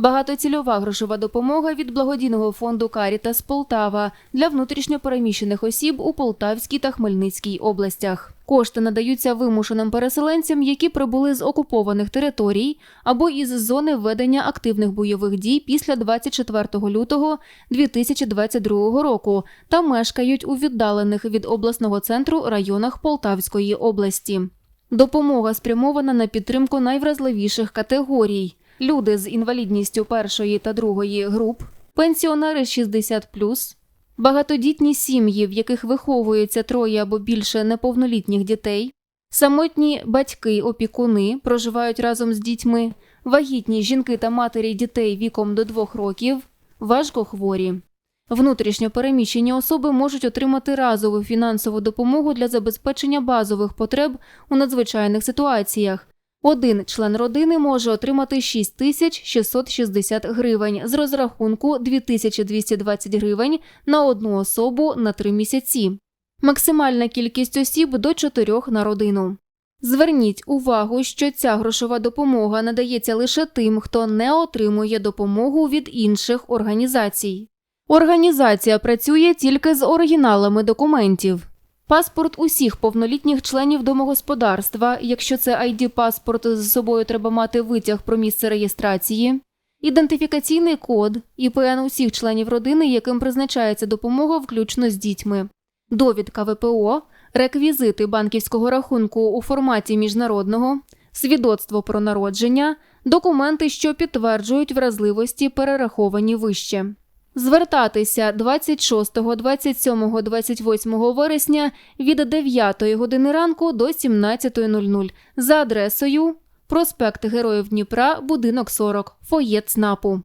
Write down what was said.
Багатоцільова грошова допомога від благодійного фонду Карітас Полтава для внутрішньопереміщених осіб у Полтавській та Хмельницькій областях. Кошти надаються вимушеним переселенцям, які прибули з окупованих територій або із зони ведення активних бойових дій після 24 лютого 2022 року та мешкають у віддалених від обласного центру районах Полтавської області. Допомога спрямована на підтримку найвразливіших категорій: люди з інвалідністю першої та другої груп, пенсіонери 60+, багатодітні сім'ї, в яких виховується троє або більше неповнолітніх дітей, самотні батьки-опікуни проживають разом з дітьми, вагітні жінки та матері дітей віком до 2 років, важкохворі. Внутрішньо переміщені особи можуть отримати разову фінансову допомогу для забезпечення базових потреб у надзвичайних ситуаціях. Один член родини може отримати 6 тисяч 660 гривень з розрахунку 2220 гривень на одну особу на 3 місяці. Максимальна кількість осіб до 4 на родину. Зверніть увагу, що ця грошова допомога надається лише тим, хто не отримує допомогу від інших організацій. Організація працює тільки з оригіналами документів. Паспорт усіх повнолітніх членів домогосподарства, якщо це id паспорт з собою треба мати витяг про місце реєстрації, ідентифікаційний код, ІПН усіх членів родини, яким призначається допомога, включно з дітьми, довідка ВПО, реквізити банківського рахунку у форматі міжнародного, свідоцтво про народження, документи, що підтверджують вразливості, перераховані вище. Звертатися 26, 27, 28 вересня від 9 години ранку до 17.00 за адресою проспект Героїв Дніпра, будинок 40, фоє ЦНАПу.